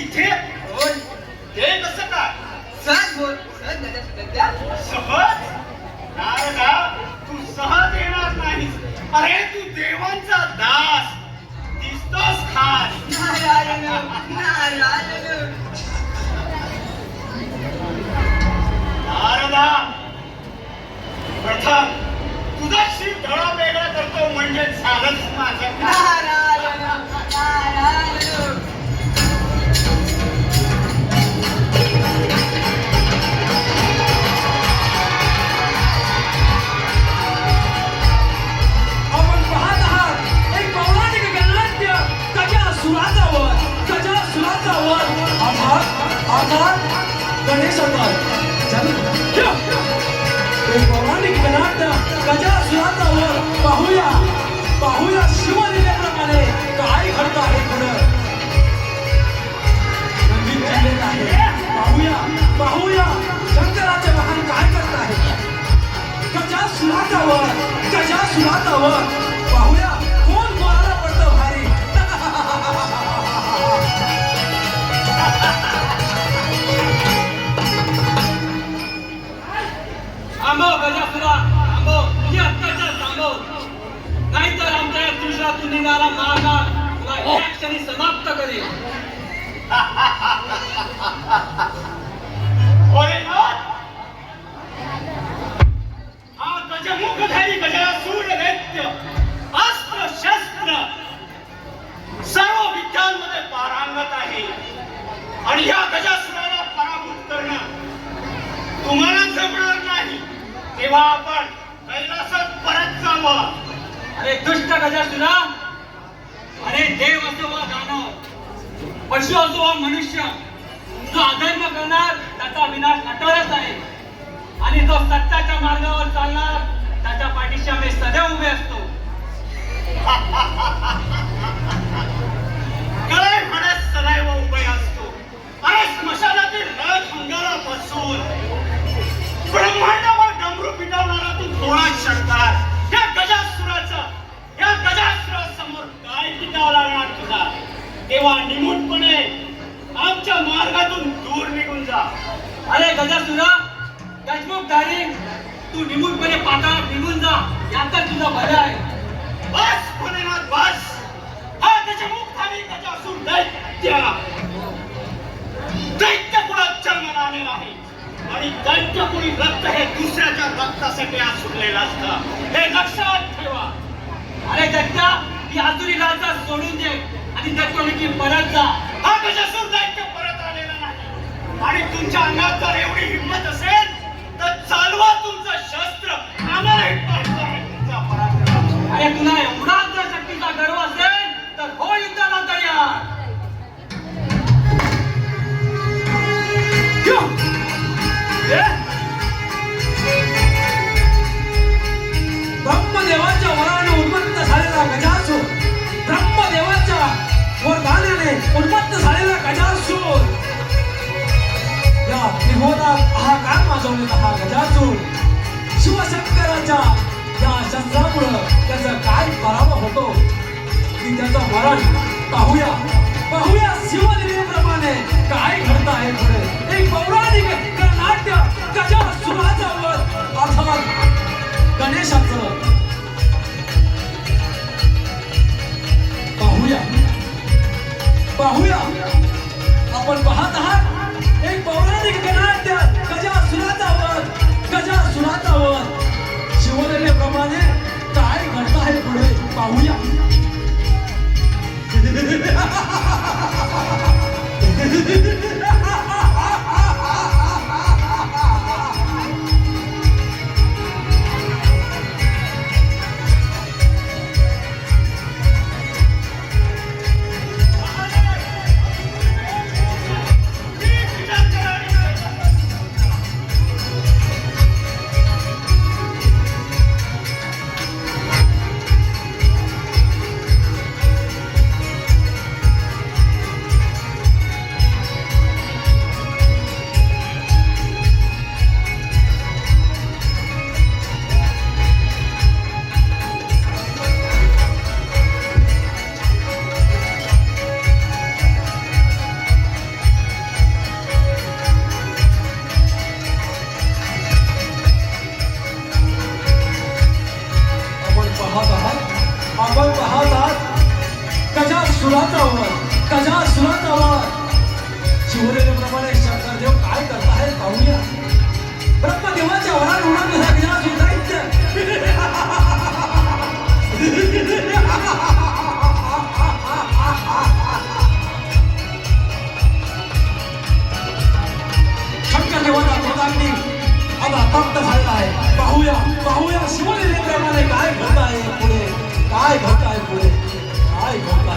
तिथे होय. ते कसं काय? सहज बोल. सहज नारदा तू सहज येणार नाही अरे तू देवांचा दास. दिसतोस खास. नारदा प्रथम तुझा शीत धडा वेगळा करतो म्हणजे झालंच माझं नारायण नारायण. अर्थात गणेशाचा तेव्हा आपण कैलासात परत जावं. अरे दुष्ट अरे देव असो वा दानव. पशु असो वा मनुष्य. जो अधर्म करणार त्याचा विनाश अटळच आहे. आणि जो सत्याच्या मार्गावर चालणार त्याच्या पाठीशी आम्ही सदैव उभे असतो. काय म्हणत सदैव उभे असतो. अरे स्मशानातील रथ अंगाला बसून ब्रह्मांडावर डमरू तू कोणा शंकर या गजासुराचा या गजासुरासमोर काय टिकावं लागणार तुझा तेव्हा निमूटपणे आमच्या मार्गातून दूर निघून जा. अरे गजासुरा गजमुख धारी तू निमूटपणे पाताळात निघून जा. यातच तुझा भलं आहे. बस कोणी टाकलेला असता. हे लक्षात ठेवा. अरे दत्ता की आतुरी लालसा सोडून दे आणि दत्तोलिकी परत जा. हा गजासूर दैत्य परत आलेला नाही. आणि तुमच्या अंगात जर एवढी हिंमत असेल तर चालवा तुमचं शस्त्र. आम्हालाही अरे तुला एवढा जर शक्तीचा गर्व असेल तर हो युद्धाला तयार. Yeah! उन्मत्त झालेला गजासूर या त्रिभुवनात काय माजवलेला हा गजासूर शिवशंकराच्या या शस्त्रामुळं त्याचा काय पराभव होतो? की त्याचं मरण पाहूया. पाहूया शिवलिलेप्रमाणे काय घडत आहे पुढे. एक पौराणिक नाट्य गजासुराचा वध अर्थात गणेशाचं पाहूया. आपण पाहत आहात एक पौराणिक नाट्य गजासुराचा वध गजासुराचा वध शिवलेलेप्रमाणे काय घडत आहे पुढे? पाहूया. Ha पाहूया शिवलेले प्रमाणे काय घट आहे पुढे? काय घट आहे पुढे? काय घट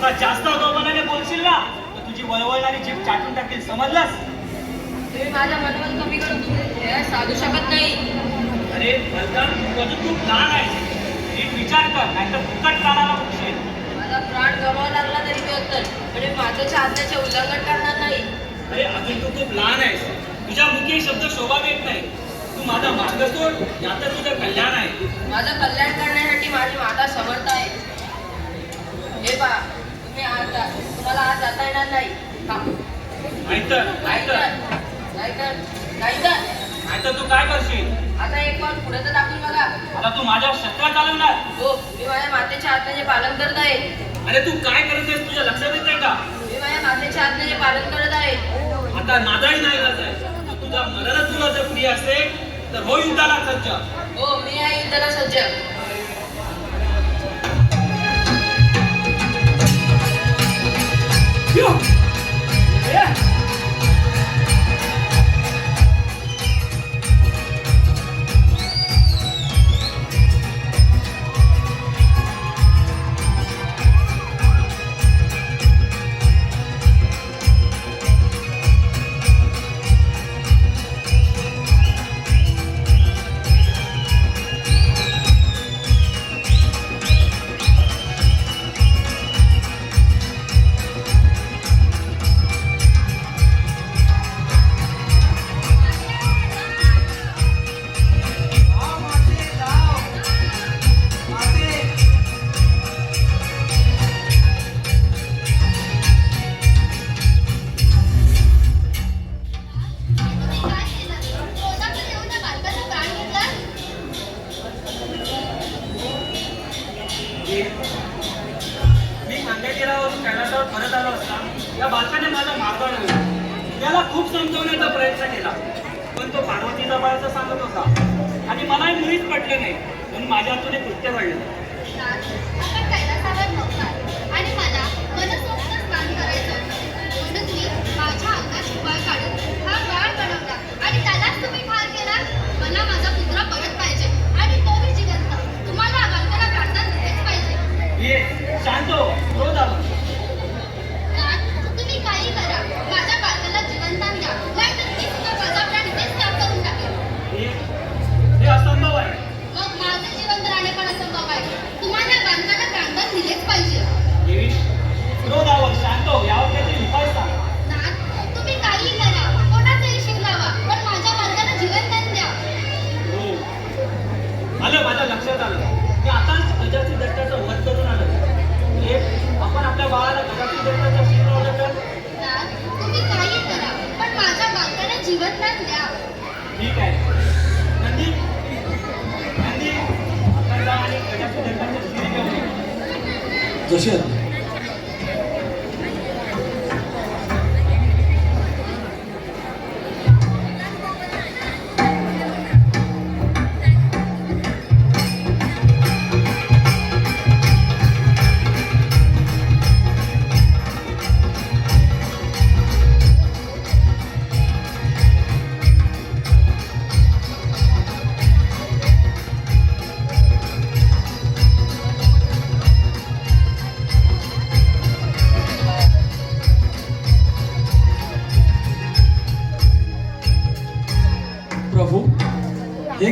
आता जास्त अगोमानाने बोलशील ना तर तुझी वळवळणारी जीभ चाटून टाकेल समजलास? तुम्ही माझ्या मनवत कमी करून तुम्ही साधू शकत नाही. अरे बलदान तू अजून खूप लहान आहेस नीट विचार कर नाही तर फुकट कानाला उठशील माझा प्राण गमावा लागला तरी मी उत्तर म्हणजे माझं आज्ञाचे उल्लंघन करणार नाही. अरे अजून तू खूप लहान आहेस. तुझ्या मुखी शब्द शोभा देत नाही. तू माझा मार्ग सोड यात तुझं कल्याण आहे. माझं कल्याण करण्यासाठी माझी माता समर्थ आहे. हे पा आता एक पाऊल पुढे तर टाकून बघा. तू माझ्या शस्त्रात चालवणार. हो, मातेच्या आज्ञाचे पालन करत आहे. अरे तू काय करत तुझ्या लक्षात येत का? मी माझ्या मातेच्या आज्ञाचे पालन करत आहे. आता नाही करत आहे तुझा मरणच तुला जर प्रिय असेल तर हो युद्धाला सज्ज. हो मी आहे युद्धाला सज्ज. 뿅!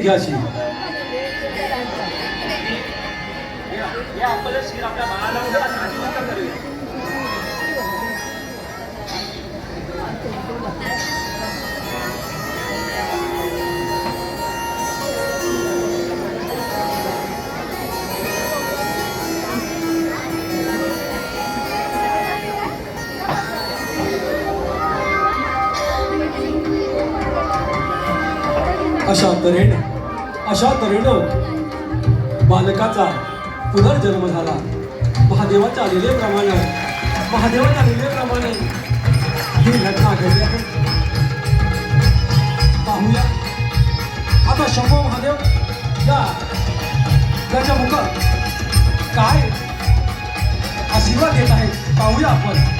얘기하신 महादेवाला महादेवाच्या विवेप्रमाणे ही घटना घडली आहे पाहूया. आता शंभो महादेव या त्याच्या मुखात काय आशीर्वाद येत आहे पाहूया आपण.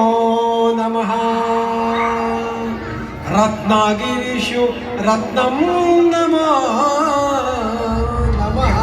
नमो नमः रत्नागिरीषु रत्नं नमो नमः